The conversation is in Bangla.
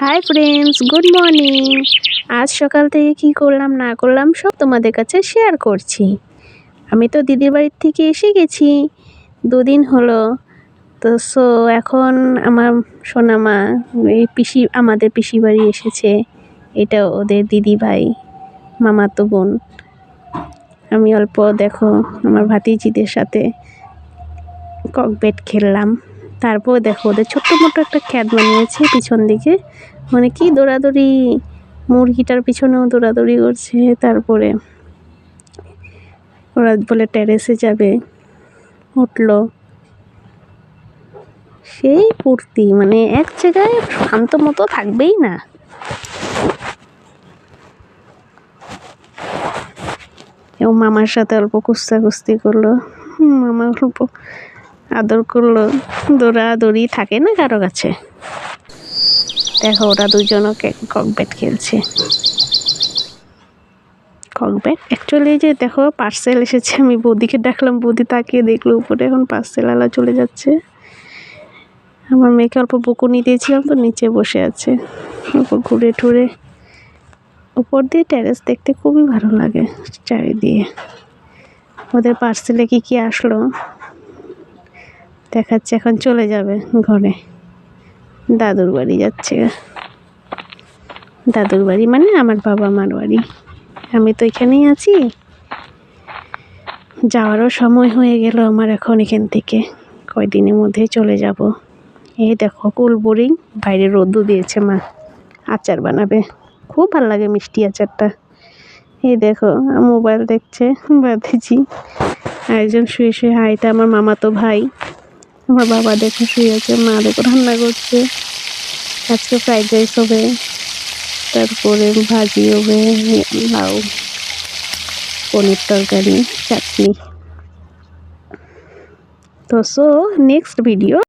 হাই ফ্রেন্ডস গুড মর্নিং আজ সকাল থেকে কি করলাম, না করলাম সব তোমাদের কাছে শেয়ার করছি। আমি তো দিদির বাড়ির থেকে এসে গেছি। দুদিন হলো। তো সো এখন আমার সোনামা, এই পিসি, আমাদের পিসি বাড়ি এসেছে। এটা ওদের দিদি ভাই মামাতো বোন। আমি অল্প দেখো, আমার ভাতিজিদের সাথে ককবেট খেললাম। তারপর দেখো ওদের ছোট্ট মোটো একটা খ্যাত বানিয়েছে পিছন দিকে। মানে কি দৌড়াদৌড়ি, মুরগিটার পিছনেও দৌড়াদৌড়ি করছে, তারপরে ওরা বলে টেরেসে যাবে। উঠল। সেই ফুর্তি মানে এক জায়গায় শান্ত মতো থাকবেই না। ও মামার সাথে অল্প কুস্তা কুস্তি করল। মামা অল্প আদর করল। দৌড়াদৌড়ি থাকে না কারও কাছে? দেখো, ওরা দুজনও ককব্যাট খেলছে। ককব্যাট অ্যাকচুয়ালি যে দেখো পার্সেল এসেছে। আমি বৌদিকে ডাকলাম, বৌদি তাকিয়ে দেখল উপরে। এখন পার্সেল আলা চলে যাচ্ছে। আমার মেয়েকে অল্প বকুনি দিয়েছিলাম তো, নিচে বসে আছে। অল্প ঘুরে টুরে উপর দিয়ে টেরেস দেখতে খুবই ভালো লাগে চারিদিকে। ওদের পার্সেলে কি কি আসলো? দেখাচ্ছে, এখন চলে যাবে ঘরে। দাদুর বাড়ি যাচ্ছে দাদুর বাড়ি মানে আমার বাবা মার বাড়ি। আমি তো এখানেই আছি। যাওয়ারও সময় হয়ে গেল আমার এখন এখান থেকে। কয়দিনের মধ্যে চলে যাব। এই দেখো, কুল বোরিং, বাইরে রোদ্দু দিয়েছে মা। আচার বানাবে। খুব ভালো লাগে মিষ্টি আচারটা। এই দেখো, মোবাইল দেখছে বাঁধেছি একজন শুয়ে শুয়ে হাইটা আমার মামাতো ভাই। আমার বাবা দেখে শুয়ে আছে মা দেখো রান্না করছে, আজকে ফ্রাইড রাইস হবে, তারপরে ভাজি হবে, লাউ, পনির তরকারি, চাটনি। তো সো নেক্সট ভিডিও